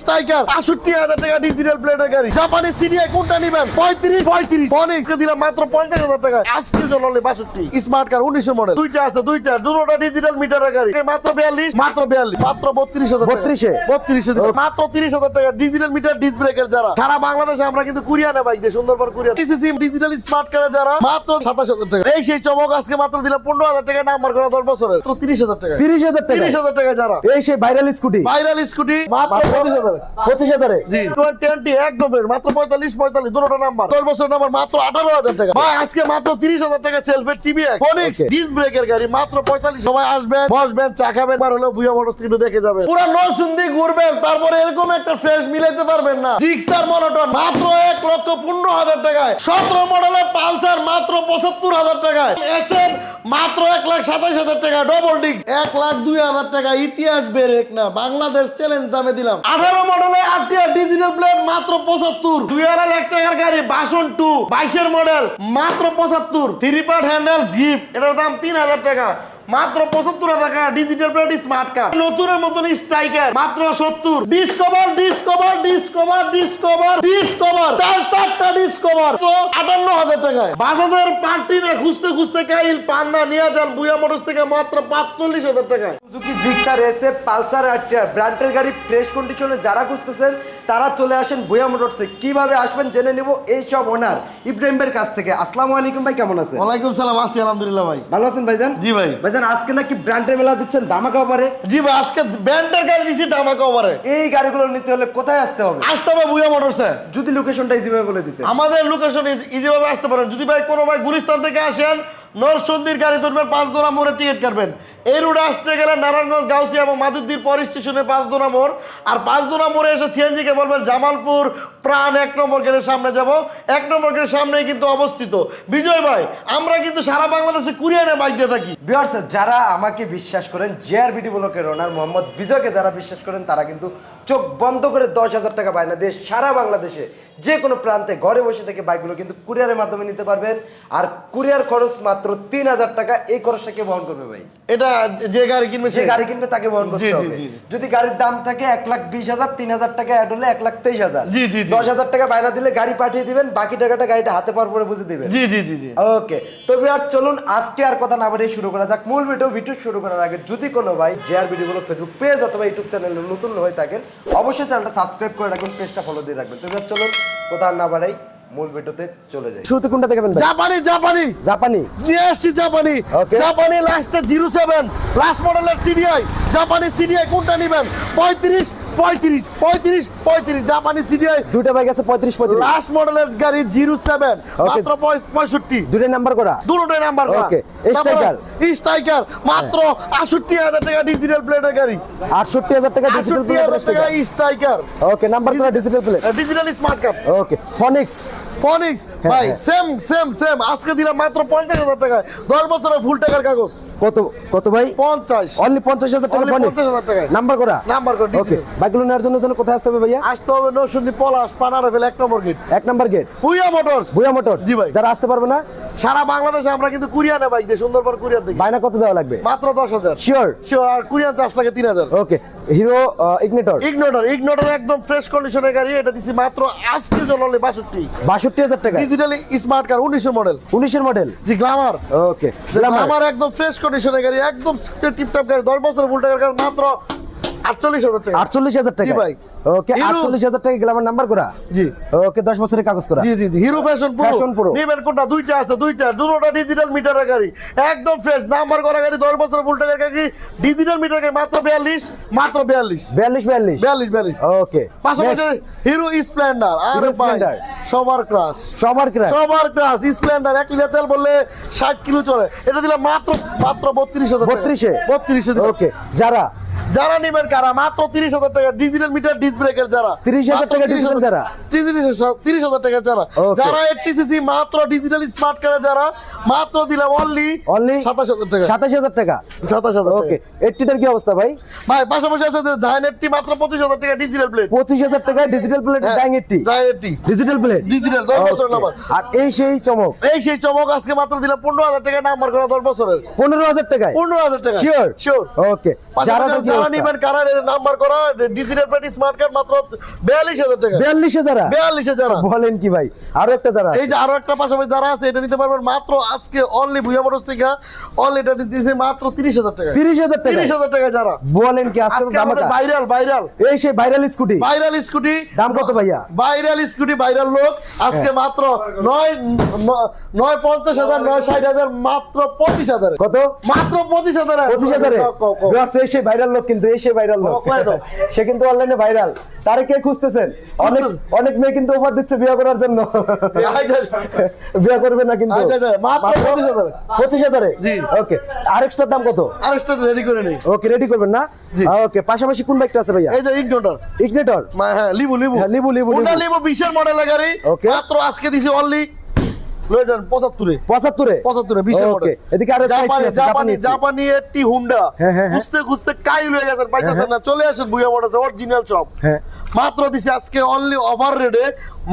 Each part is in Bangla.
স্ট্রাইকার আষট্টি হাজার টাকা ডিজিটাল প্লেটের গাড়ি। জাপানি সিডিআই কোনটা নিবেন? পঁয়ত্রিশ? পঁয়ত্রিশ। ফনিক্স দিলাম মাত্র পঞ্চাশ হাজার টাকা। জন্য only বাষট্টি। স্মার্ট কার উনিশশো মডেল। দুইটা আছে দুইটা। দুটোটা ডিজিটাল মিটারের গাড়ি। মাত্র বিয়াল্লিশ? মাত্র বিয়াল্লিশ। মাত্র বত্রিশ হাজার বত্রিশে? বত্রিশে মাত্র তিরিশ হাজার টাকা ডিজিটাল মিটার ডিস ব্রেকের যারা। সারা বাংলাদেশে আমরা কিন্তু কুরিয়ানে বাইক দিয়ে Sundarban courier TCC digital smart কারে যারা মাত্র সাতাশ হাজার টাকা। এই সেই চমক আজকে মাত্র দিলাম পনেরো হাজার টাকা নাম্বার করা দশ বছরের। তিরিশ হাজার টাকা। তিরিশ হাজার টাকা। তিরিশ হাজার টাকা যারা। এই সেই ভাইরাল স্কুটি ভাইরাল স্কুটি মাত্র হাজার পঁচিশ হাজারে। জি। টোয়েন্টি একদম মাত্র পঁয়তাল্লিশ পঁয়তাল্লিশ দুটো নাম্বার দশ বছর নাম্বার মাত্র আঠারো হাজার টাকা। ভাই আজকে মাত্র তিরিশ হাজার টাকা সেলফের টিভি ফোনিক্স Okay. ব্রেকের গাড়ি মাত্র পঁয়তাল্লিশ। সবাই আসবেন বসবেন চা খাবেন বার হলেও বুয়া মোটর কিন্তু দেখে যাবেন। পুরো নসুন্দি ঘুরবেন তারপরে এরকম একটা ফ্রেশ মিলাইতে পারবেন না। জিক্সার মনোটন মাত্র এক লক্ষ পনেরো হাজার টাকায়। সতেরো মডেলের পালসার মাত্র পঁচাত্তর হাজার টাকায়। এস মাত্র এক লাখ সাতাইশ হাজার টাকা ডবল ডিক্স এক লাখ দুই হাজার টাকা ইতিহাস বেরেক না বাংলাদেশ চ্যালেঞ্জ দামে দিলাম। আঠারো মডেলের আটটিয়া ডিজিটাল প্লেট মাত্র পঁচাত্তর। দুই আড়াই লাখ টাকার গাড়ি, বাসন টু বাইশের মডেল মাত্র পঁচাত্তর। থ্রি পার্ট হ্যান্ডেল গিফট এটার দাম তিন হাজার টাকা। মাত্র পঁচাত্তর টাকা ডিজিটাল প্লেট স্মার্ট কার্ড নতুনের মতন স্ট্রাইকার মাত্র সত্তর। Discover Discover Discover Discover Discover Discover তো আটান্ন হাজার টাকায়। বাজাজের পার্টি না খুঁজতে খুঁজতে কাইল পান্না নিয়ে যান বুয়া মোটরস থেকে মাত্র পাঁচচল্লিশ হাজার টাকায়। সুজুকি জিক্সার এসে পালসার আর ব্র্যান্ডের গাড়ি ফ্রেশ কন্ডিশনে যারা খুঁজতেছেন তারা চলে আসেন বুয়া মোটরসে কীভাবে আসবেন জেনে নিব এই সব ওনার। ইব্রাহিম ভাইয়ের কাছ থেকে। আসসালামু আলাইকুম ভাই কেমন আছেন? ওয়ালাইকুম সালাম আছি আলহামদুলিল্লাহ ভাই। ভালো আছেন ভাইজান? জি ভাই। ভাইজান আজকে নাকি ব্র্যান্ডের মেলা দিচ্ছেন ধামাকা অফারে? জি ভাই আজকে ব্র্যান্ডের গাড়ি দিছি ধামাকা ওভারে এই গাড়িগুলো নিতে হলে কোথায় আসতে হবে? আসতে হবে বুয়া মোটরসে যদি লোকেশনটা ইজিভাবে বলে দিতে আমাদের লোকেশন ইজিভাবে আসতে পারেন। যদি ভাই কোনো ভাই গুলিস্তান থেকে আসেন নরসন্দির গাড়ি ধরবেন, পাঁচ দোনা মোড়ে টিকিট কাটবেন। এই রুটে আসতে গেলে নারায়ণগঞ্জ, গাউসিয়া এবং মাধুদ্দির পর স্টেশনে পাঁচ দোনা মোড়। আর পাঁচ দোনা মোড়ে এসে সিএনজি কে বলবেন, জামালপুর প্রাণ এক নম্বর গেটের সামনে যাব। এক নম্বর গেটের সামনেই কিন্তু অবস্থিত। বিজয় ভাই, আমরা কিন্তু সারা বাংলাদেশে কুরিয়ানে বাইক দিয়ে থাকি। ভিউয়ার্স যারা আমাকে বিশ্বাস করেন জেআরবিডি ব্লকের ওনার মোহাম্মদ বিজয়কে যারা বিশ্বাস করেন, তারা কিন্তু চোখ বন্ধ করে দশ হাজার টাকা বায়না দিয়ে সারা বাংলাদেশে যে কোনো প্রান্তে ঘরে বসে থেকে বাইকগুলো কিন্তু কুরিয়ারের মাধ্যমে নিতে পারবেন। আর কুরিয়ার খরচ মাত্র তিন হাজার টাকা এই খরচটা কে বহন করবে ভাই। এটা যে গাড়ি কিনবে সে গাড়ি কিনবে তাকে বহন করতে হবে। যদি গাড়ির দাম থাকে এক লাখ বিশ হাজার তিন হাজার টাকা অ্যাড হলে এক লাখ তেইশ হাজার। জি, জি, জি। দশ হাজার টাকা বায়না দিলে গাড়ি পাঠিয়ে দিবেন বাকি টাকাটা গাড়িটা হাতে পাওয়ার পরে বুঝে দিবেন। জি জি জি জি। ওকে তবে আর চলুন আজকে আর কথা না বাড়িয়ে শুরু করা যাক। মূল ভিডিও ভিডিও শুরু করার আগে যদি কোনো ভাই জেআর ভিডিওগুলো ফেসবুক পেজ অথবা ইউটিউব চ্যানেলে নতুন হয়ে থাকেন অবশ্যই চ্যানেলটা সাবস্ক্রাইব করে রাখবেন পেজটা ফলো দিয়ে রাখবেন। তবে আর চলুন কথা আর না বাড়াই। মূল ভিডিওতে চলে যাই। শুরুতে কোনটা দেখাবেন জাপানি জাপানি। জাপানি? নিয়ে আসছি জাপানি। জাপানি লাস্টে জিরো সেভেন লাস্ট মডেলের সিডিআই জাপানি সিডিআই কোনটা নিবেন? পঁয়ত্রিশ পঁয়ত্রিশ পঁয়ত্রিশ পঁয়ত্রিশ। জাপানি সিডিআই দুইটা বাইক আছে পঁয়ত্রিশ পঁয়ত্রিশ। লাস্ট মডেলের গাড়ি জিরো সেভেন মাত্র পঁয়- পঁয়ষট্টি। দুইটা নাম্বার করা? দুটোটাই নাম্বার Okay. Striker. স্ট্রাইকার মাত্র আষট্টি হাজার টাকা ডিজিটাল প্লেটের গাড়ি। আটষট্টি হাজার টাকা ডিজিটাল টাকা স্ট্রাইকার ওকে নাম্বার করা digital plate digital smart card okay Phoenix Phoenix হ্যাঁ, ভাই হ্যাঁ। সেম সেম সেম আজকে দিলাম মাত্র পঞ্চাশ হাজার টাকায়। দশ বছরের ফুল টাকার কাগজ। কত কত ভাই? পঞ্চাশ। অনলি পঞ্চাশ হাজার টাকা 50,000 টাকায়। নাম্বার করা? নাম্বার করা, ওকে বাইকগুলো নেওয়ার জন্য যেন কোথায় আসতে হবে ভাইয়া? আসতে হবে নরসিংদী পলাশ পানারেভেল এক নম্বর গেট এক নাম্বার গেট মোটরস। মোটরস। জি ভাই। যারা আসতে পারবে না? সারা বাংলাদেশে আমরা কিন্তু কুরিয়ানে বাইক সুন্দরবন কুরিয়ান দেখি বায়না কত দেওয়া লাগবে? মাত্র দশ হাজার। শিওর শিওর আর কুরিয়ান চার্জ থাকে তিন হাজার। ওকে হিরো ইগনিটর ইগনোটার ইগনোটার একদম ফ্রেশ কন্ডিশনের গাড়ি এটা দিছি মাত্র আজকের জন্য বাষট্টি। বাষট্টি হাজার টাকা ডিজিটালি স্মার্ট কার উনিশশো মডেল উনিশের মডেল জি গ্লামার ওকে আমার একদম ফ্রেশ কন্ডিশনের গাড়ি একদম টিপটপ গাড়ি দশ বছর ফুল টাকার গাড়ি মাত্র আটচল্লিশ হাজার টাকা। আটচল্লিশ হাজার টাকা ভাই। ওকে আটচল্লিশ হাজার টাকা গ্লামার নাম্বার করা? জি। ওকে দশ বছরের কাগজ করা। জি জি জি। Hero Fashion Pro. Fashion Pro। নেবেন কোনটা? দুইটা আছে দুইটা। দুটোটা ডিজিটাল মিটারের গাড়ি। একদম ফ্রেশ নাম্বার করা গাড়ি দশ বছর ফুল টাকার গাড়ি। ডিজিটাল মিটার গাড়ি মাত্র বিয়াল্লিশ মাত্র বিয়াল্লিশ। বিয়াল্লিশ বিয়াল্লিশ। বিয়াল্লিশ বিয়াল্লিশ। ওকে পাশাপাশি হিরো স্প্লেন্ডার। আর Splendor। সবার ক্রাশ সবার ক্রাশ সবার ক্রাশ স্প্লেন্ডার এক লিটার তেল বললে ষাট কিলো চলে। এটা দিলাম মাত্র মাত্র বত্রিশ হাজার বত্রিশে? বত্রিশে ওকে যারা যারা নিবেন কারা? মাত্র তিরিশ হাজার টাকা ডিজিটাল মিটার ডিস ব্রেকের যারা। 30,000 টাকা digital যারা? তিরিশ হাজার টাকা যারা. যারা এটিসিসি মাত্র ডিজিটাল স্মার্ট কারে যারা মাত্র দিলাম অনলি অনলি সাতাশ হাজার টাকা। সাতাশ হাজার টাকা? সাতাশ হাজার ওকে ওকে কি অবস্থা ভাই? ভাই পাশাপাশি আছে ডাইন এইটটি মাত্র পঁচিশ হাজার টাকা ডিজিটাল প্লেট পঁচিশ হাজার টাকা ডিজিটাল প্লেট। ডাইং এইটটি ডাইন এইটটি ডিজিটাল প্লেট ডিজিটাল দশ বছর নাম্বার আর এই সেই চমক? এই সেই চমক আজকে মাত্র দিলাম পনেরো হাজার টাকা নাম্বার করা দশ বছরের। পনেরো হাজার টাকায়? পনেরো হাজার টাকা শিওর শিওর ওকে যারা যারা নিবেন কারা নাম্বার করা ডিজিটাল প্লেট স্মার্ট কার্ড মাত্র বিয়াল্লিশ হাজার টাকা। বিয়াল্লিশে যারা বিয়াল্লিশে যারা বলেন কি ভাই আরও একটা যারা এই যে আরও একটা পাশাপাশি যারা আছে এটা নিতে পারবেন মাত্র আজকে অনলি ভুয়া মোটরস থেকে। অনলি এটা দিতেছে মাত্র তিরিশ হাজার টাকা তিরিশ হাজার টাকা তিরিশ হাজার টাকা যারা। বলেন কি আজকে ধামাকা ভাইরাল ভাইরাল এই সেই ভাইরাল স্কুটি ভাইরাল স্কুটি দাম কত ভাইয়া? ভাইরাল স্কুটি ভাইরাল লোক। আজকে হ্যাঁ। মাত্র নয় ন- নয় পঞ্চাশ হাজার নয় ষাট হাজার মাত্র পঁচিশ হাজার। কত? মাত্র পঁচিশ হাজার। পঁচিশ হাজারে? সেই ভাইরাল লোক কিন্তু এই সেই ভাইরাল লোক লোক? সে কিন্তু অনলাইনে ভাইরাল তারে কে খুঁজতেছেন? অনেক অনেক মেয়ে কিন্তু অফার দিচ্ছে বিয়ে করার জন্য। বিয়ে করবে না কিন্তু। মাত্র 25,000 পঁচিশ হাজারে। ওকে আরেকটার দাম কত? আরেকটা রেডি করে নেই। ওকে রেডি করবেন না? ওকে পাশাপাশি কোন বাইকটা আছে ভাইয়া? এই যে ইগনোটার ইগনেটর হ্যাঁ লিবু লিবু লিবু, লিবু, বিশের মডেলের গাড়ি. মাত্র আজকে দিছি অনলি লয়ে যান পঁচাত্তরে। পঁচাত্তরে? পঁচাত্তরে বিশের ওকে মডেল এদিকে আরও জাপানি জাপানি জাপানি জাপানি একটি হুন্ডা। হ্যাঁ, হ্যাঁ, হ্যাঁ। খুঁজতে খুঁজতে কাই লয়ে গেছেন পাইতেছেন না। চলে আসেন বুয়া মোটরস অরিজিনাল চপ হ্যাঁ। মাত্র দিছে আজকে অনলি ওভার রেডে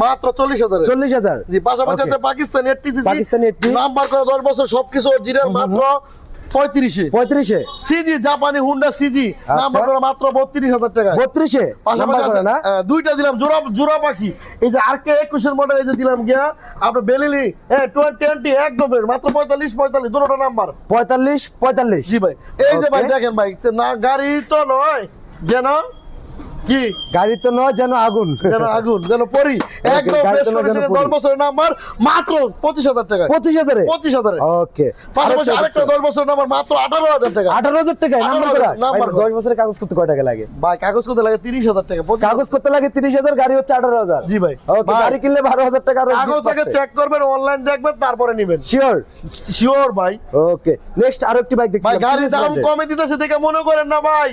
মাত্র চল্লিশ হাজার। চল্লিশ হাজার। জি পাশাপাশি. আছে Pakistani eighty CC. Pakistani 80 number করে দশ বছর সবকিছু অরিজিনাল মাত্র পঁয়ত্রিশে। পঁয়ত্রিশে? সিজি জাপানি হুন্ডা সিজি। আচ্ছা। নাম্বার করে মাত্র বত্রিশ হাজার টাকা। বত্রিশে? নাম্বার পাশাপাশি করে আছে, না দুইটা দিলাম জোড়া জোড়া পাখি। এই যে আর কে একুশের মডেল এই যে দিলাম গিয়া আপনার বেলিলি হ্যাঁ টোয়েন্টি একদম মাত্র পঁয়তাল্লিশ পঁয়তাল্লিশ দুটোটা নাম্বার। পঁয়তাল্লিশ পঁয়তাল্লিশ। জি ভাই। এই যে ভাই দেখেন ভাই না গাড়ি তো নয় যেন কি? গাড়ি তো নয় যেন আগুন। যেন আগুন যেন পরি। একদম এর পরি। দশ বছরের নাম্বার মাত্র পঁচিশ হাজার টাকা। পঁচিশ হাজারে? পঁচিশ হাজারে। ওকে। পাশাপাশি আরেকটা দশ বছরের নাম্বার মাত্র আঠারো হাজার টাকা। আঠারো হাজার টাকায় নাম্বার করা নাম্বার ভাই, দশ বছরের কাগজ করতে কয় টাকা লাগে? ভাই কাগজ করতে লাগে তিরিশ হাজার টাকা কাগজ করতে লাগে তিরিশ হাজার গাড়ি হচ্ছে আঠারো হাজার। জি ভাই। ওকে গাড়ি কিনলে বারো হাজার টাকা কাগজ আগে চেক করবেন অনলাইন দেখবেন তারপরে নিবেন। শিওর শিওর ভাই। ওকে নেক্সট আরও একটি বাইক দেখছি। ভাই গাড়ির দাম কমে দিতেছে দেখে মনে করেন না ভাই।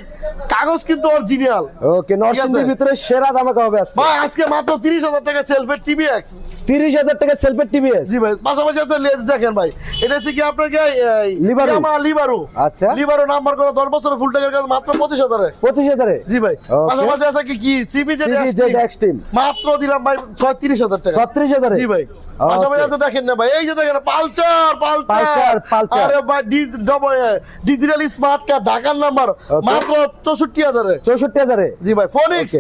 কাগজ কিন্তু অরিজিনাল ওকে নরসিংদীর ভিতরে সেরা ধামাকা হবে আজকে। ভাই আজকে মাত্র তিরিশ হাজার টাকা সেলফের টিভি এক্স তিরিশ হাজার টাকা সেলফের টিভিএস জি ভাই পাশাপাশি আছে লেজ দেখেন ভাই। এটা হচ্ছে কি আপনার কি লিবারো। লিবারু আচ্ছা। লিবারো নাম্বার করে দশ বছরের ফুল টাকার কাজ মাত্র পঁচিশ হাজারে। পঁচিশ হাজারে? জি ভাই পাশাপাশি আছে কি কি? CB Z CBZ Extreme। মাত্র দিলাম ভাই ছত্রিশ হাজার টাকা। ছত্রিশ হাজারে? জি ভাই পাশাপাশি আছে দেখেন না ভাই এই যে দেখেন পালচার পালচার, পালচার। আরে ভাই ডিজিটাল স্মার্ট কার্ড ঢাকার নাম্বার মাত্র চৌষট্টি হাজারে। চৌষট্টি হাজারে? জি ভাই ফোনিক্স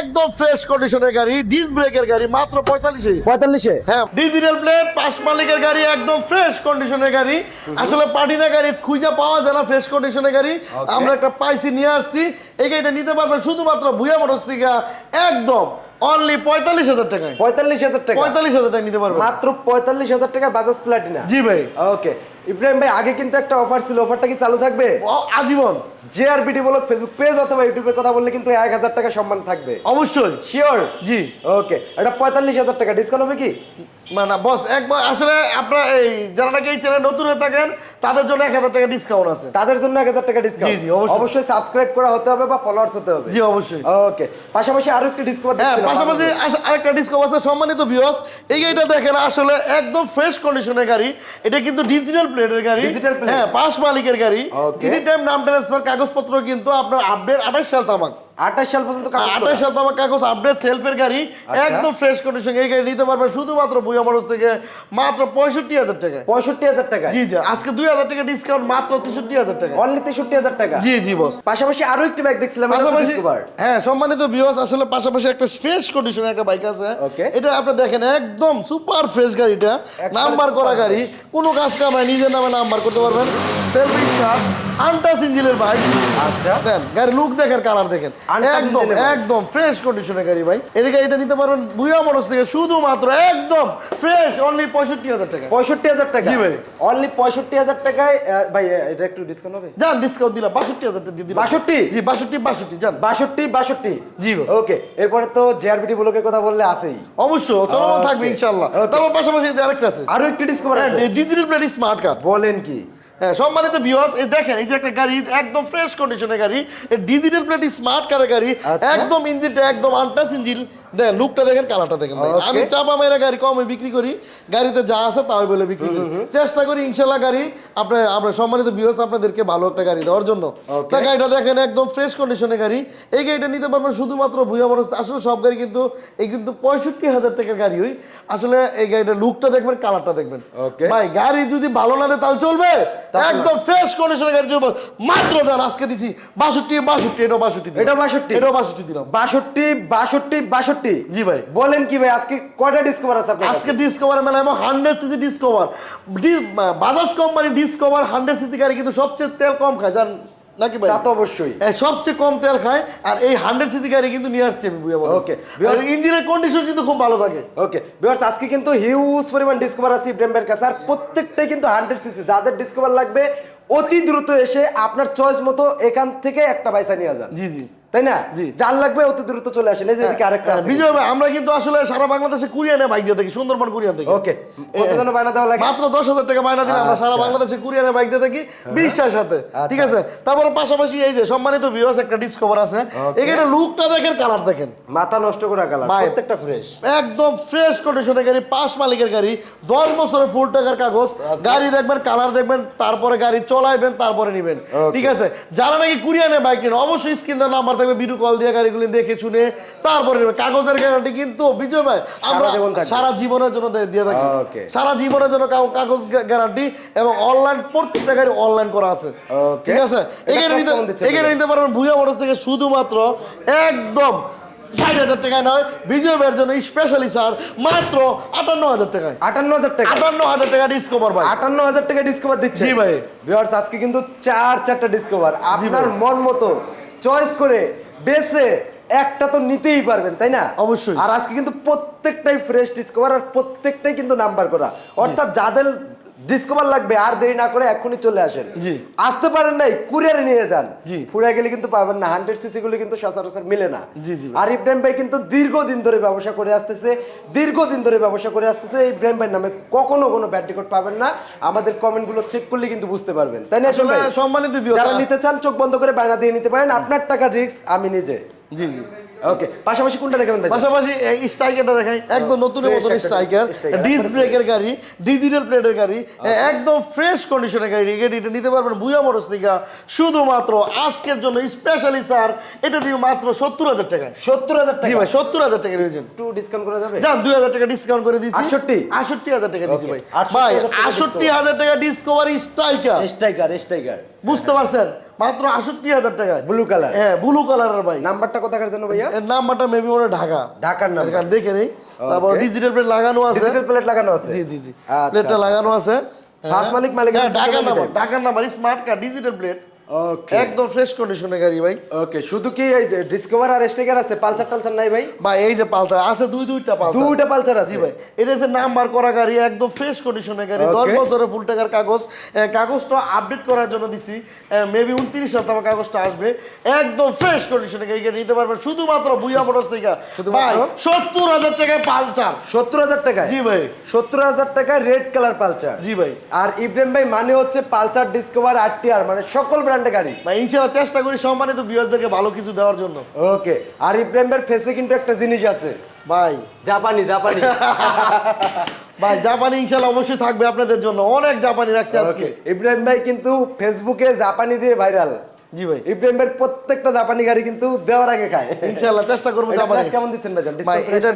একদম ফ্রেশ কন্ডিশনের গাড়ি ডিস্ক ব্রেকের গাড়ি মাত্র পঁয়তাল্লিশে। পঁয়তাল্লিশে? হ্যাঁ ডিজিটাল প্লেট পাঁচ মালিকের গাড়ি একদম ফ্রেশ কন্ডিশনের গাড়ি। আসলে পার্টিনা গাড়ি খুঁজে পাওয়া যায় না ফ্রেশ কন্ডিশনের গাড়ি। আমরা একটা পাইছি নিয়ে আসছি। এই গাড়িটা নিতে পারবেন শুধুমাত্র ভুয়া মোটরস থেকে। একদম অনলি পঁয়তাল্লিশ হাজার টাকায়। পঁয়তাল্লিশ হাজার টাকা। পঁয়তাল্লিশ হাজার টাকা নিতে পারবেন। মাত্র পঁয়তাল্লিশ হাজার টাকা বাজাজ প্লাটিনা। জি ভাই। ওকে ইব্রাহিম ভাই আগে কিন্তু একটা অফার ছিল অফারটা কি চালু থাকবে? আজীবন। জেআরবিটি বলক ফেসবুক পেজ অথবা ইউটিউবের কথা বললে কিন্তু এক হাজার টাকা সম্মান থাকবে। অবশ্যই। শিওর জি। ওকে এটা পঁয়তাল্লিশ হাজার টাকা ডিসকাউন্ট হবে কি? মানে বস একবার আসলে আপনার এই যারা নাকি এই চ্যানেল নতুন হয়ে থাকেন তাদের জন্য এক হাজার টাকা ডিসকাউন্ট আছে। তাদের জন্য এক হাজার টাকা ডিসকাউন্ট জি, জি, অবশ্যই। সাবস্ক্রাইব করা হতে হবে বা ফলোয়ার্স হতে হবে। জি অবশ্যই। ওকে পাশাপাশি আরও একটি ডিসকাউন্ট হ্যাঁ পাশাপাশি আরেকটা ডিসকাউন্ট আছে সম্মানিত ভিউয়ার্স এই গাড়িটা দেখেন আসলে একদম ফ্রেশ কন্ডিশনের গাড়ি। এটা কিন্তু ডিজিটাল প্লেটের গাড়ি। হ্যাঁ পাস মালিকের গাড়ি। এনি টাইম নাম ট্রান্সফার কাগজপত্র কিন্তু আপনার আপডেট আঠাশ সাল তামাক। আঠাশ সাল পর্যন্ত কাজ আঠাশ সাল তামাক কাগজ আপডেট সেলফের গাড়ি আচ্ছা। একদম ফ্রেশ কন্ডিশন এই গাড়ি নিতে পারবেন শুধুমাত্র বুয়া মানুষ থেকে মাত্র পঁয়ষট্টি হাজার টাকা। পঁয়ষট্টি হাজার টাকা। জি জি আজকে দুই হাজার টাকা ডিসকাউন্ট মাত্র তেষট্টি হাজার টাকা। অনলি তেষট্টি হাজার টাকা। জি জি বস পাশাপাশি আরও একটি ব্যাগ দেখছিলাম হ্যাঁ সম্মানিত ভিউয়ার্স আসলে পাশাপাশি একটা ফ্রেশ কন্ডিশনের একটা বাইক আছে। এটা আপনি দেখেন একদম সুপার ফ্রেশ গাড়িটা। নাম্বার করা গাড়ি। কোনো কাজ কামায় নিজের নামে নাম্বার করতে পারবেন। সেলফ স্টার্ট আন্টাস ইঞ্জিনের আচ্ছা। দেন গাড়ি লুক দেখেন কালার দেখেন। একদম। একদম ফ্রেশ কন্ডিশনের গাড়ি ভাই। এই গাড়িটা নিতে পারবেন মোটরস থেকে শুধুমাত্র একদম ফ্রেশ অনলি পঁয়ষট্টি হাজার টাকা। পঁয়ষট্টি হাজার টাকা। জি ভাই। অনলি পঁয়ষট্টি হাজার টাকায় ভাই এটা একটু ডিসকাউন্ট হবে? যান ডিসকাউন্ট দিলাম বাষট্টি হাজার টাকা দিলাম। 62? জি বাষট্টি বাষট্টি যান। বাষট্টি বাষট্টি? জি। ওকে এরপরে তো জেআরবিটি ব্লকের কথা বললে আছেই। অবশ্যই চলমান থাকবে ইনশাল্লাহ তারপর পাশাপাশি আরেকটা আছে। আরও একটি ডিসকভার আছে। ডিজিটাল প্লেট স্মার্ট কার্ড বলেন কি? হ্যাঁ সম্মানিত ভিউয়ার্স এই দেখেন এই যে একটা গাড়ি একদম ফ্রেশ কন্ডিশনের গাড়ি এই ডিজিটাল প্লেট স্মার্ট কারের গাড়ি আচ্ছা। একদম ইঞ্জিনটা একদম আনটাস ইঞ্জিন দেখেন লুকটা দেখেন কালারটা দেখেন ভাই। আমি চাপা মেরা গাড়ি কমে বিক্রি করি গাড়িতে যা আছে তাই বলে বিক্রি করি। চেষ্টা করি ইনশাল্লাহ গাড়ি আপনার আপনার সম্মানিত ভিউয়ার্স আপনাদেরকে ভালো একটা গাড়ি দেওয়ার জন্য। তা গাড়িটা দেখেন একদম ফ্রেশ কন্ডিশনের গাড়ি। এই গাড়িটা নিতে পারবেন শুধুমাত্র ভুয়া মানুষ আসলে সব গাড়ি কিন্তু এই কিন্তু পঁয়ষট্টি হাজার টাকার গাড়ি হই আসলে এই গাড়িটা লুকটা দেখবেন কালারটা দেখবেন। ভাই গাড়ি যদি ভালো না দেয় তাহলে চলবে। একদম ফ্রেশ কন্ডিশনের গাড়ি দিব মাত্র যান আজকে দিছি বাষট্টি বাষট্টি এটাও বাষট্টি এটাও 62? এটাও বাষট্টি দিলাম। বাষট্টি বাষট্টি বাষট্টি জি ভাই। বলেন কি ভাই আজকে কয়টা ডিসকভার আছে আপনার আজকে ডিসকভার মেলা এবং hundred CC Discover Bajaj company Discover hundred CC গাড়ি কিন্তু সবচেয়ে তেল কম খায় জান নাকি ভাই? তা তো অবশ্যই। সবচেয়ে কম তেল খায় আর এই হান্ড্রেড সিসি গাড়ি কিন্তু নিয়ে আসছি Okay. ইঞ্জিনের কন্ডিশন কিন্তু খুব ভালো থাকে। ওকে আজকে কিন্তু হিউজ পরিমাণ ডিসকভার আছে ইব্রাহিম ভাইয়ের কাছে আর প্রত্যেকটাই কিন্তু হান্ড্রেড সিসি যাদের ডিসকভার লাগবে অতি দ্রুত এসে আপনার চয়েস মতো এখান থেকে একটা বাইসা নিয়ে যান। জি জি। তাই না? জি। যার লাগবে অতি দ্রুত চলে আসেন। এই যে এদিকে আরেকটা হ্যাঁ, বিজয় ভাই আমরা কিন্তু আসলে সারা বাংলাদেশে কুরিয়ানে বাইক দিয়ে থাকি সুন্দরবন কুরিয়ান থেকে। ওকে। কত জন বায়না দেওয়া লাগে? মাত্র দশ হাজার টাকা মাইনা দিলে আমরা সারা আচ্ছা। বাংলাদেশে কুরিয়ানে বাইক দিয়ে থাকি বিশ্বাসের সাথে। আচ্ছা। ঠিক আছে? তারপরে পাশাপাশি এই যে সম্মানিত ভিউয়ার্স একটা ডিসকভার আছে। এখানে লুকটা দেখেন কালার দেখেন। মাথা নষ্ট করা কালার প্রত্যেকটা ফ্রেশ একদম ফ্রেশ কন্ডিশনের গাড়ি পাঁচ মালিকের গাড়ি দশ বছরের ফুল টাকার কাগজ। গাড়ি দেখবেন কালার দেখবেন তারপরে গাড়ি চলাইবেন তারপরে নিবেন। ঠিক আছে? যারা নাকি কুরিয়ানে বাইক নেন অবশ্যই স্ক্রিন নাম্বার থাকবে ভিডিও কল দিয়ে গাড়িগুলি দেখে শুনে তারপরে কাগজের গ্যারান্টি কিন্তু বিজয় ভাই আমরা সারা জীবনের জন্য দিয়ে- থাকি। সারা জীবনের জন্য কাগজ গ্যারান্টি এবং অনলাইন প্রত্যেকটা গাড়ি অনলাইন করা আছে। ঠিক আছে? এখানে নিতে এখানে নিতে পারবেন ভুয়া মোটর থেকে শুধুমাত্র একদম ষাট হাজার টাকায় নয় বিজয় ভাইয়ের জন্য স্পেশালি স্যার মাত্র আটান্ন হাজার টাকায়। আটান্ন হাজার টাকা? আটান্ন হাজার টাকা ডিসকভার ভাই। আটান্ন হাজার টাকা ডিসকভার দিচ্ছে? জি ভাই। ভিউয়ার্স আজকে কিন্তু চার চারটা ডিসকভার আপনার মন মতো চয়েস করে বেসে একটা তো নিতেই পারবেন তাই না অবশ্যই। আর আজকে কিন্তু প্রত্যেকটাই ফ্রেশ ডিসকভার আর প্রত্যেকটাই কিন্তু নাম্বার করা অর্থাৎ যাদের ডিসকভার লাগবে আর দেরি না করে এখনই চলে আসেন। জি। আসতে পারেন নাই কুরিয়ারে নিয়ে যান। জি। ফুরা গেলে কিন্তু পাবেন না হান্ড্রেড সিসি গুলো কিন্তু সচরাচর মিলে না। জি, জি। আর ইব্রাহিম ভাই কিন্তু দীর্ঘদিন ধরে ব্যবসা করে আসতেছে দীর্ঘদিন ধরে ব্যবসা করে আসতেছে ইব্রাহিম ভাই নামে কখনো কোনো ব্যাড রেকর্ড পাবেন না। আমাদের কমেন্টগুলো চেক করলে কিন্তু বুঝতে পারবেন। তাই না সম্মানিত যারা নিতে চান চোখ বন্ধ করে বায়না দিয়ে নিতে পারেন। আপনার টাকা রিস্ক আমি নিজে। জি জি। ওকে পাশাপাশি কোনটা দেখাবেন ভাই? পাশাপাশি এই স্ট্রাইকারটা দেখাই। একদম নতুন মতন স্ট্রাইকার ডিস ব্রেকের গাড়ি ডিজিটাল প্লেটের গাড়ি একদম ফ্রেশ কন্ডিশনের গাড়ি গাড়িটা নিতে পারবেন বুয়া মোটরস থেকে শুধুমাত্র আজকের জন্য স্পেশালি স্যার এটা দিয়ে মাত্র সত্তর হাজার টাকায়। সত্তর হাজার টাকা? ভাই সত্তর হাজার টাকা নিয়েছেন। একটু ডিসকাউন্ট করা যাবে? যান দুই হাজার টাকা ডিসকাউন্ট করে দিচ্ছি 68? আটষট্টি হাজার টাকা দিচ্ছি ভাই। ভাই টাকা আটষট্টি হাজার টাকা ডিসকভারি স্ট্রাইকার। Striker striker. বুঝতে পারছেন? মাত্র আষট্টি হাজার টাকা ব্লু কালার হ্যাঁ ব্লু কালারের ভাই। নাম্বারটা কোথাকার জন্য ভাইয়া? এর নাম্বারটা মেবি মনে ঢাকা। ঢাকার নাম্বার দেখে নেই। তারপর ডিজিটাল প্লেট লাগানো আছে। ডিজিটাল প্লেট লাগানো আছে? জি জি জি। আচ্ছা, প্লেটটা আচ্ছা, লাগানো আছে। ফার্স্ট মালিক মালিক হ্যাঁ ঢাকার নাম্বার ঢাকার number smart card digital plate okay একদম ফ্রেশ কন্ডিশনের গাড়ি ভাই। ওকে শুধু কি এই ডিসকভার আর স্ট্রাইকার আছে? পালসার টালসার নাই ভাই? ভাই এই যে পালসার আছে দুই দুইটা পালসার দুইটা পালসার আছে। ভাই এটা হচ্ছে নাম্বার করা গাড়ি একদম ফ্রেশ কন্ডিশনের গাড়ি। দশ Okay. বছরের ফুল টাকার কাগজ। কাগজটা আপডেট করার জন্য দিছি। মেবি উনত্রিশ সপ্তাহ কাগজটা আসবে। একদম ফ্রেশ কন্ডিশনের গাড়ি নিতে পারবেন। শুধুমাত্র বুয়া মোটরস থেকে। শুধুমাত্র? ভাই সত্তর হাজার টাকায় পালসার সত্তর হাজার টাকায়? জি ভাই। সত্তর হাজার টাকায় রেড কালার পালসার জি ভাই। আর ইব্রাহিম ভাই মানে হচ্ছে পালসার ডিসকভার আর মানে সকল ব্র্যান্ডের গাড়ি। ভাই ইনশাআল্লাহ চেষ্টা করি সম্মানিত বিয়ারদেরকে ভালো কিছু দেওয়ার জন্য। ওকে আর ইব্রাহিম ভাইয়ের ফেসে কিন্তু একটা জিনিস আছে। ভাই। জাপানি জাপানি। ভাই জাপানি ইনশাআল্লাহ অবশ্যই থাকবে আপনাদের জন্য। অনেক জাপানি রাখছে আজকে। ইব্রাহিম ভাই কিন্তু ফেসবুকে জাপানি দিয়ে ভাইরাল জি ভাই। ইব্রাহিম ভাইয়ের প্রত্যেকটা জাপানি গাড়ি কিন্তু দেওয়ার আগে খায়। ইনশাআল্লাহ চেষ্টা করব জাপানি। কেমন দিচ্ছেন ভাইজান ভাই এটা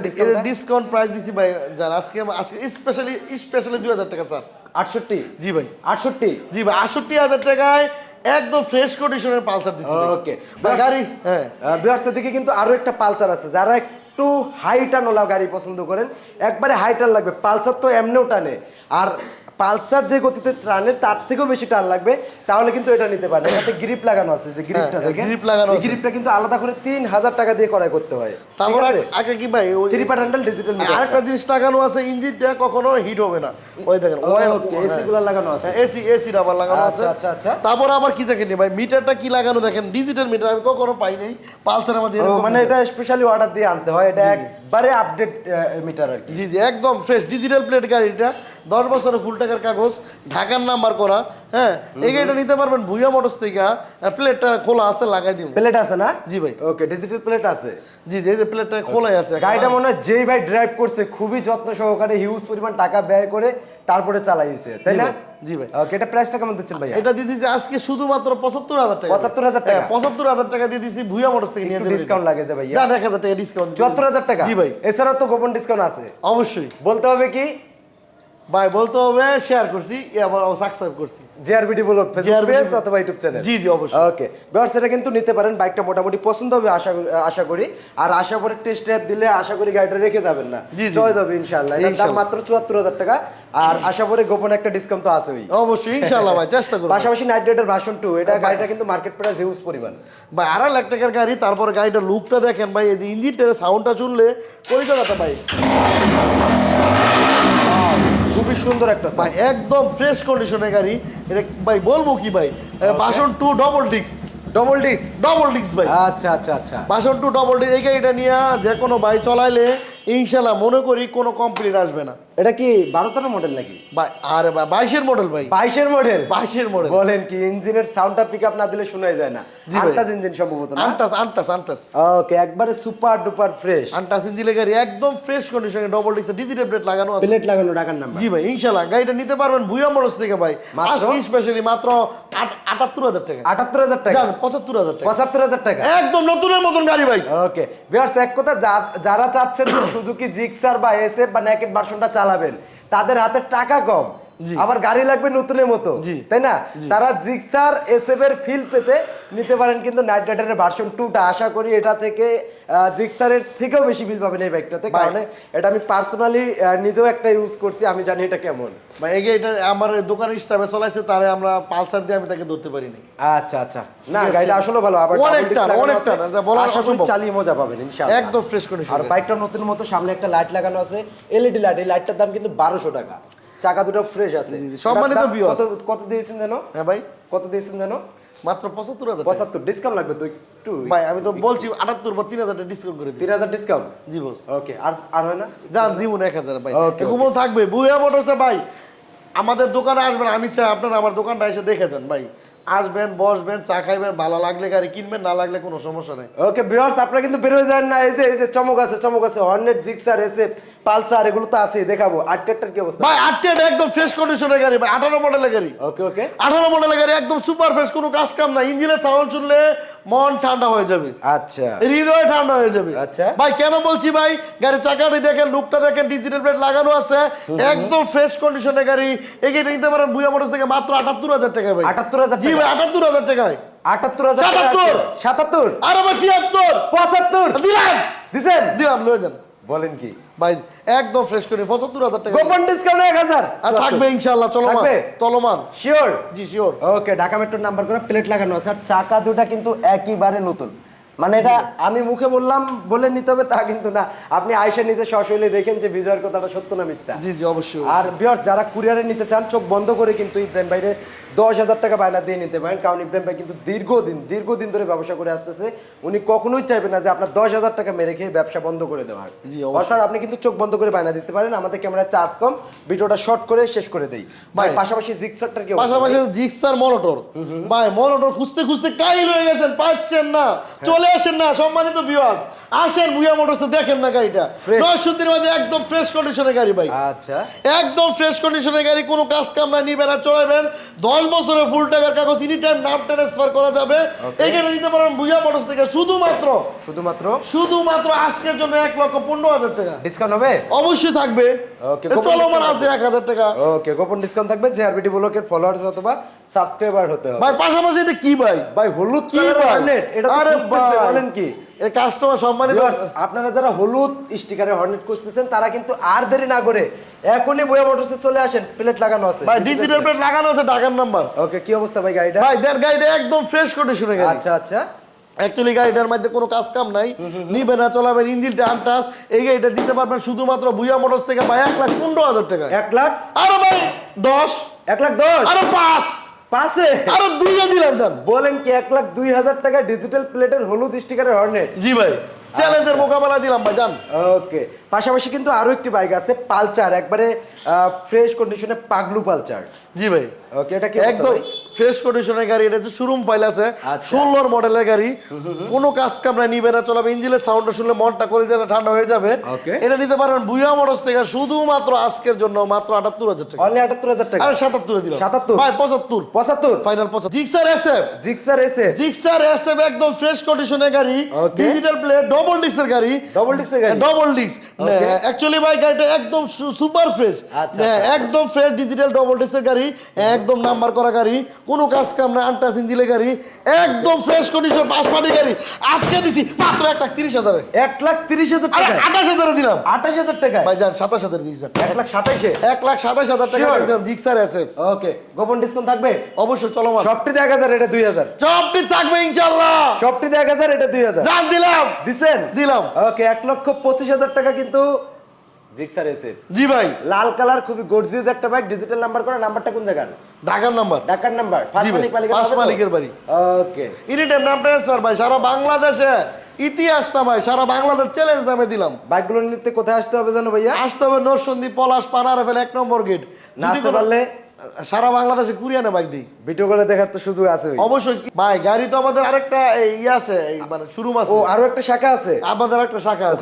ডিসকাউন্ট প্রাইস দিছি ভাই জান। আজকে আজকে স্পেশালি স্পেশালি দুই হাজার টাকা স্যার। আটষট্টি? জি ভাই। আটষট্টি? জি ভাই আটষট্টি হাজার টাকায় একদম ফ্রেশ কন্ডিশনের পালসার দিচ্ছি। ওকে গাড়ি হ্যাঁ। বিহার্সের দিকে কিন্তু আরও একটা পালসার আছে। যারা একটু হাই হাইটানোলা গাড়ি পছন্দ করেন একবারে হাই টান লাগবে। পালসার তো এমনিও টানে। আর পালসার যে গতিতে টানে তার থেকেও বেশি টান লাগবে। তাহলে কিন্তু এটা নিতে পারেন এটাতে গ্রিপ লাগানো আছে যে গ্রিপটা হ্যাঁ, দেখেন। grip লাগানো আছে। গ্রিপটা কিন্তু আলাদা করে তিন হাজার টাকা দিয়ে করাই করতে হয়। তারপর আগে- কি ভাই ওই থ্রি পার্ট হ্যান্ডেল ডিজিটাল আরেকটা জিনিস লাগানো আছে ইঞ্জিনটা কখনো হিট হবে না। ওই দেখেন ওকে এসি গুলো লাগানো আছে। এসি এসি রাবার লাগানো আছে। আচ্ছা আচ্ছা। আচ্ছা তারপর আবার কি দেখেন ভাই মিটারটা কি লাগানো? দেখেন ডিজিটাল মিটার আমি কখনো পাই নাই। পালসার আমাদের মানে এটা স্পেশালি অর্ডার দিয়ে আনতে হয়। এটা একবারে আপডেট মিটার আর কি। জি জি একদম ফ্রেশ ডিজিটাল প্লেট গাড়িটা। দশ বছরের ফুল টাকার কাগজ ঢাকার নাম্বার করা হ্যাঁ? এই গাড়িটা নিতে পারবেন ভুইয়া মোটরস থেকে প্লেটটা খোলা আছে লাগাই দিব। প্লেট আছে না? জি ভাই। ওকে ডিজিটাল প্লেট আছে? জি জি প্লেটটা খোলাই আছে গাড়িটা মনে হয় যেই ভাই ড্রাইভ করছে খুবই যত্ন সহকারে হিউজ পরিমাণ টাকা ব্যয় করে তারপরে চালাইছে তাই না? জি ভাই। ওকে এটা প্রাইসটা কেমন দিচ্ছেন ভাইয়া? এটা দিয়ে দিছি আজকে শুধুমাত্র পঁচাত্তর হাজার টাকা। 75,000 টাকা? পঁচাত্তর হাজার টাকা দিয়ে দিছি মোটরস থেকে নিয়ে যাবেন। ডিসকাউন্ট লাগে যে হাজার টাকা ডিসকাউন্ট চুয়াত্তর হাজার টাকা? জি ভাই। তো গোপন ডিসকাউন্ট আছে। অবশ্যই। বলতে হবে কি? ভাই বলতে হবে শেয়ার করছি এবার সাবস্ক্রাইব করছি। জেআরবিডি ব্লগ ফেসবুক পেজ অথবা ইউটিউব চ্যানেল জি জি অবশ্যই। ওকে ভিউয়ার্স এটা কিন্তু নিতে পারেন বাইকটা মোটামুটি পছন্দ হবে আশা করি- আশা করি। আর আশা করে টেস্ট ড্রাইভ দিলে আশা করি গাড়িটা রেখে যাবেন না। জি, জি। চয়েস হবে ইনশাআল্লাহ। এটার দাম মাত্র চুয়াত্তর হাজার টাকা। আর আশা করি গোপন একটা ডিসকাউন্ট তো আছেই। অবশ্যই ইনশাল্লাহ ভাই চেষ্টা করব। পাশাপাশি নাইট রাইডার ভার্সন টু এটা গাড়িটা কিন্তু মার্কেট প্রাইস হিউজ পরিমাণ। ভাই আড়াই লাখ টাকার গাড়ি তারপরে গাড়িটার লুকটা দেখেন ভাই এই যে ইঞ্জিনটার সাউন্ডটা শুনলে পরিচালনাটা ভাই। খুবই সুন্দর একটা ভাই একদম ফ্রেশ কন্ডিশনের গাড়ি। এটা ভাই বলব কি ভাই? বাসন টু ডবল ডিক্স ডবল ডিস্ক ডবল ডিক্স ভাই। আচ্ছা আচ্ছা আচ্ছা। বাসন টু ডবল ডিক্স এই গাড়িটা নিয়ে যে কোনো ভাই চলাইলে ইনশাল্লাহ মনে করি কোনো কমপ্লেন আসবে না। এটা কি বারো তেরো মডেল নাকি আরে ভাই বাইশের মডেল ভাই। বাইশের মডেল বাইশের মডেল বলেন কি ইঞ্জিনের সাউন্ডটা পিক আপ না দিলে শোনাই যায় না। আন্টাস ইঞ্জিন সম্ভবত আনটাস আনটাস আনটাস ওকে একবারে সুপার ডুপার ফ্রেশ আনটাস ইঞ্জিনের গাড়ি একদম ফ্রেশ কন্ডিশনে ডবল ডিক্স ডিজিটাল প্লেট লাগানো আছে। প্লেট লাগানো ঢাকার নাম্বার। জি ভাই ইনশাল্লাহ গাড়িটা নিতে পারবেন ভুয়া মোটরস থেকে ভাই। আজকে স্পেশালি মাত্র আট- আটাত্তর হাজার টাকা। আটাত্তর হাজার টাকা? পঁচাত্তর হাজার টাকা। পঁচাত্তর হাজার টাকা? একদম নতুনের মতন গাড়ি ভাই। ওকে এক কথা যারা চাচ্ছেন সুজুকি জিক্সার বা এসএফ বা ন্যাকেট ভার্সনটা চালাবেন তাদের হাতে টাকা কম। আবার গাড়ি লাগবে নতুনের মতো। তাই না? তারা জিক্সার এসএফ এর ফিল পেতে নিতে পারেন কিন্তু নাইট রাইডারের ভার্সন টুটা আশা করি এটা থেকে জিক্সারের থেকেও বেশি বিল পাবেন এই বাইকটাতে কারণ এটা আমি পার্সোনালি নিজেও একটা ইউজ করছি আমি জানি এটা কেমন। ভাই এই গাড়িটা আমার দোকান চলাইছে তারে আমরা পালসার দিয়ে আমি তাকে ধরতে পারিনি। আচ্ছা আচ্ছা। না গাড়িটা আসলে ভালো আবার অনেকটা, অনেকটা, অসম্ভব। চালিয়ে মজা পাবেন ইনশাআল্লাহ। একদম ফ্রেশ কন্ডিশন আর বাইকটা নতুন মতো সামনে একটা লাইট লাগানো আছে এলইডি লাইট এই লাইটটার দাম কিন্তু বারোশো টাকা। চাকা দুটো ফ্রেশ আছে। সম্মানিত কত কত দিয়েছেন জানো হ্যাঁ ভাই। কত দিয়েছেন জানো মাত্র পঁচাত্তর হাজার। পঁচাত্তর। ডিসকাউন্ট লাগবে তো একটু? ভাই আমি তো বলছি আটাত্তর বা তিন হাজার টাকা ডিসকাউন্ট করে দিই তিন হাজার ডিসকাউন্ট জি বস ওকে আর আর হয় না? যান দিব না এক হাজার ভাই। ঘুমো থাকবে। বুয়া মোটরসে ভাই। আমাদের দোকানে আসবেন আমি চাই আপনারা আমার দোকানটা এসে দেখে যান ভাই। আসবেন বসবেন চা খাইবেন ভালো লাগলে গাড়ি কিনবেন না লাগলে কোনো সমস্যা নেই। ওকে ভিউয়ার্স আপনারা কিন্তু বেরোয় যান না। এই যে এই যে চমক আছে চমক আছে। হর্নেট জিক্সার এসে পালসার এগুলো তো আছে দেখাবো। আর ট্রেক্টর কি অবস্থা? ভাই আটটি একদম ফ্রেশ কন্ডিশনের গাড়ি ভাই আঠারো মডেলের গাড়ি। ওকে ওকে। আঠারো মডেলের গাড়ি একদম সুপার ফ্রেশ কোনো কাজ কাম না ইঞ্জিনের সাউন্ড শুনলে মন ঠান্ডা হয়ে যাবে। আচ্ছা। হৃদয় ঠান্ডা হয়ে যাবে। আচ্ছা। ভাই কেন বলছি ভাই? গাড়ির চাকাটি দেখেন লুকটা দেখেন ডিজিটাল প্লেট লাগানো আছে। একদম ফ্রেশ কন্ডিশনের গাড়ি। এগিয়ে নিতে পারেন বুয়া মোটরস থেকে মাত্র আটাত্তর হাজার টাকা ভাই। আটাত্তর হাজার জি টাকা ভাই আটাত্তর হাজার টাকায়। আটাত্তর হাজার টাকা সাতাত্তর। আছে। সাতাত্তর? আরে ভাই ছিয়াত্তর। পঁচাত্তর? দিলাম। দিছেন? দিলাম লয়ে যান। বলেন কি? ভাই একদম ফ্রেশ করে পঁচাত্তর হাজার টাকা গোপন ডিসকাউন্ট এক হাজার। আর থাকবে ইনশাল্লাহ চলমান? চলমান। শিওর জি শিওর ওকে ঢাকা মেট্রোর নাম্বার করে প্লেট লাগানো আছে। আর চাকা দুটা কিন্তু একইবারে নতুন। মানে এটা আমি মুখে বললাম বলে নিতে হবে তা কিন্তু না। আপনি আয়সা নিজে সশৈলে দেখেন যে বিজয়ের কথাটা সত্য না মিথ্যা। জি জি অবশ্যই আর বিয়ার যারা কুরিয়ারে নিতে চান চোখ বন্ধ করে কিন্তু ইব্রাহিম ভাইরে দশ হাজার টাকা বায়না দিয়ে নিতে পারেন। কারণ ইব্রাহিম ভাই কিন্তু দীর্ঘদিন দীর্ঘদিন ধরে ব্যবসা করে আসতেছে। উনি কখনোই চাইবেন না যে আপনার দশ হাজার টাকা মেরে খেয়ে ব্যবসা বন্ধ করে দেওয়ার। জি, অবশ্যই। অর্থাৎ আপনি কিন্তু চোখ বন্ধ করে বায়না দিতে পারেন। আমাদের ক্যামেরা চার্জ কম। ভিডিওটা শর্ট করে শেষ করে দেই। ভাই। পাশাপাশি জিক্সারটার কি পাশাপাশি জিক্সার মনোটর ভাই মনোটর খুঁজতে খুঁজতে কাইল হয়ে গেছেন পাচ্ছেন না। চলে আসেন না সম্মানিত ভিউয়ার্স আসেন ভুয়া মোটরসে দেখেন না গাড়িটা। Fresh। নয় দিনের মধ্যে একদম ফ্রেশ কন্ডিশনের গাড়ি ভাই। আচ্ছা। একদম ফ্রেশ কন্ডিশনের গাড়ি কোনো কাজ কাম না নিবেন আর চড়াবেন দশ বছরের ফুল টাকার কাগজ এনি টাইম নাম ট্রান্সফার করা যাবে। এখানে নিতে পারেন ভুয়া মোটরস থেকে শুধুমাত্র। শুধুমাত্র? শুধুমাত্র আজকের জন্য এক লক্ষ পনেরো হাজার টাকা। ডিসকাউন্ট হবে? অবশ্যই থাকবে। গোপন চলমান আছে এক হাজার টাকা। ওকে গোপন ডিসকাউন্ট থাকবে জেআরবিটি ব্লকের ফলোয়ার্স অথবা সাবস্ক্রাইবার হতে হবে। ভাই পাশাপাশি এটা কি ভাই? ভাই হলুদ কি ভাই? এটা আরে ভাই। বলেন কি এই কাস্টমার সম্মানিত আপনারা যারা হলুদ স্টিকারের হর্নেট খুঁজতেছেন তারা কিন্তু আর দেরি না করে এখনই বয়া মোটরসে চলে আসেন প্লেট লাগানো আছে। ভাই ডিজিটাল প্লেট লাগানো আছে ঢাকার নাম্বার ওকে কি অবস্থা ভাই গাড়িটা? ভাই গাড়িটা একদম ফ্রেশ কন্ডিশনে গাড়ি। আচ্ছা আচ্ছা। অ্যাকচুয়ালি গাড়িটার মধ্যে কোনো কাজ কাম নাই। নিবে না চলাবেন ইঞ্জিনটা আনটাস এই গাড়িটা দিতে পারবেন শুধুমাত্র ভুয়া মোটরস থেকে ভাই এক লাখ পনেরো হাজার টাকা এক লাখ? আরও ভাই দশ। এক লাখ দশ? আরও পাঁচ। পাশে। আরও দুইয়ে দিলাম জান। বলেন কি এক লাখ দুই হাজার টাকা ডিজিটাল প্লেটের হলুদ স্টিকারের হর্নেট জি ভাই চ্যালেঞ্জের মোকাবেলা দিলাম ভাই জান। ওকে পাশাপাশি কিন্তু আরও একটি বাইক আছে পালচার একবারে ফ্রেশ কন্ডিশনে পাগলু পালচার। জি ভাই। ওকে এটা কি একদম। ফ্রেশ কন্ডিশনের গাড়ি এটা হচ্ছে শোরুম ফাইল আছে। আচ্ছা। ষোলোর মডেলের গাড়ি। কোনো কাজ কামরা নিবে না চলাবে। ইঞ্জিনের সাউন্ডটা শুনলে মনটা করে যেটা ঠান্ডা হয়ে যাবে। এটা নিতে পারেন বুয়া মোটরস থেকে শুধুমাত্র আজকের জন্য মাত্র আটাত্তর হাজার টাকা। অনলি আটাত্তর হাজার টাকা। আরে সাতাত্তরে দিলাম। 77? ভাই পঁচাত্তর। পঁচাত্তর। ফাইনাল পঁচাত্তর। জিক্সার এসএফ জিক্সার এসে জিক্সার এসএফ একদম ফ্রেশ কন্ডিশনের গাড়ি. ডিজিটাল প্লেট ডবল ডিস্কের গাড়ি। ডবল ডিক্সের গাড়ি। Double disc. অ্যাকচুয়ালি ভাই গাড়িটা একদম সুপার ফ্রেশ আচ্ছা, আচ্ছা। একদম ফ্রেশ ডিজিটাল ডবল ডিস্কের গাড়ি একদম নাম্বার করা গাড়ি। কোনো কাজ কাম না আনটাস ইঞ্জিনের গাড়ি একদম ফ্রেশ কন্ডিশন পাঁচ পার্টি গাড়ি। আজকে দিছি মাত্র এক লাখ তিরিশ হাজারে। এক লাখ তিরিশ হাজার টাকা আঠাশ হাজারে দিলাম। আঠাশ হাজার টাকায়? ভাই যান সাতাশ হাজার দিয়েছি এক লাখ সাতাইশে? এক লাখ সাতাশ হাজার টাকা দিলাম জিক্সার এসএফ। ওকে গোপন ডিসকাউন্ট থাকবে? অবশ্যই চলমান। সবটিতে এক হাজার এটা দুই হাজার। সবটি থাকবে ইনশাল্লাহ সবটিতে এক হাজার এটা দুই হাজার। দিলাম। দিছেন? দিলাম। ওকে এক লক্ষ পঁচিশ হাজার টাকা কিন্তু জিক্সার এসে। জি ভাই। লাল কালার খুবই গর্জিয়াস একটা বাইক ডিজিটাল নাম্বার করা নাম্বারটা কোন জায়গার? ঢাকার নাম্বার ঢাকার নাম্বার মালিকের বাড়ি। ওকে টাইম ট্রান্সফার ভাই সারা বাংলাদেশে ইতিহাসটা ভাই সারা বাংলাদেশ চ্যালেঞ্জ নামে দিলাম। বাইকগুলো নিতে কোথায় আসতে হবে জানো ভাইয়া? আসতে হবে নরসন্দী পলাশ পানারেফেল এক নম্বর গেট না আসতে পারলে সারা বাংলাদেশে কুরিয়ানে বাইক দিই ভিডিও করে দেখার তো সুযোগ আছে অবশ্যই ভাই গাড়ি তো আমাদের আরেকটা এই ইয়ে আছে মানে শুরুম আছে। ও আরও একটা শাখা আছে? আমাদের একটা শাখা আছে।